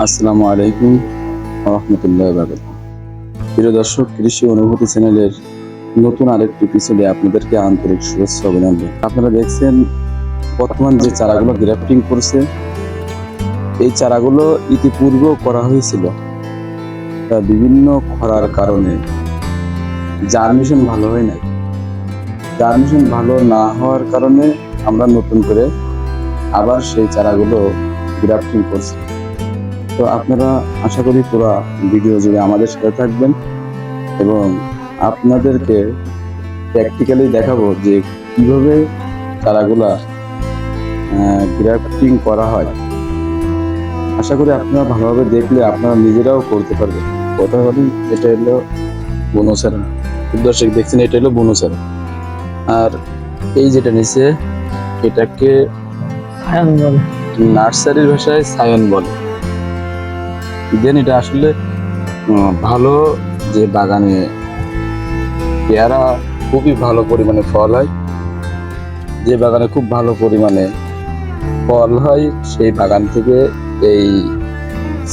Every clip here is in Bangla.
আসসালামু আলাইকুম রহমতুল্লাহ বারকাত প্রিয় দর্শক, কৃষি অনুভূতি চ্যানেলের নতুন আরেকটি এপিসোডে আপনাদেরকে আন্তরিক শুভেচ্ছা অভিনন্দন। আপনারা দেখছেন বর্তমান যে চারাগুলো গ্রাফটিং করছে, এই চারাগুলো ইতিপূর্বেও করা হয়েছিল। তা বিভিন্ন খরার কারণে জার্মিশন ভালো হয় নাই। জার্মিশন ভালো না হওয়ার কারণে আমরা নতুন করে আবার সেই চারাগুলো গ্রাফটিং করছি। তো আপনারা আশা করি পুরো ভিডিও জুড়ে আমাদের সাথে থাকবেন এবং আপনাদেরকে প্র্যাকটিক্যালি দেখাবো যে কীভাবে চারাগুলা গ্রাফটিং করা হয়। আশা করি আপনারা ভালোভাবে দেখলে আপনারা নিজেরাও করতে পারবেন। কথা বলি এটা হলো বনসারা দর্শক দেখছেন এটা হলো বনসারা আর এই যেটা নিচে এটাকে নার্সারির ভাষায় সায়ন বলে। দেন এটা আসলে ভালো যে বাগানে পেয়ারা খুবই ভালো পরিমাণে ফল হয়। যে বাগানে খুব ভালো পরিমাণে ফল হয়, সেই বাগান থেকে এই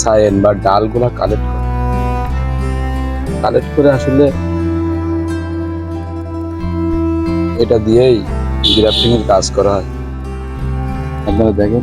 সায়েন বা ডালগুলা কালেক্ট করে। কালেক্ট করে আসলে এটা দিয়েই গ্রাফটিং এর কাজ করা হয়। আপনারা দেখেন।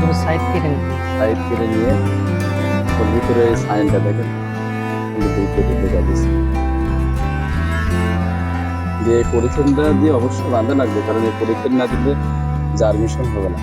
করে সাইড কেটে নিবে সাইড কেটে নিয়ে ওর ভিতরে সাইনটা দেখেন কেটে ঢোকা দিচ্ছে যে পরিচ্ছন্নতা দিয়ে অবশ্যই বাঁধা লাগবে কারণ এই পরীক্ষণ না দিলে জার্মিশন হবে না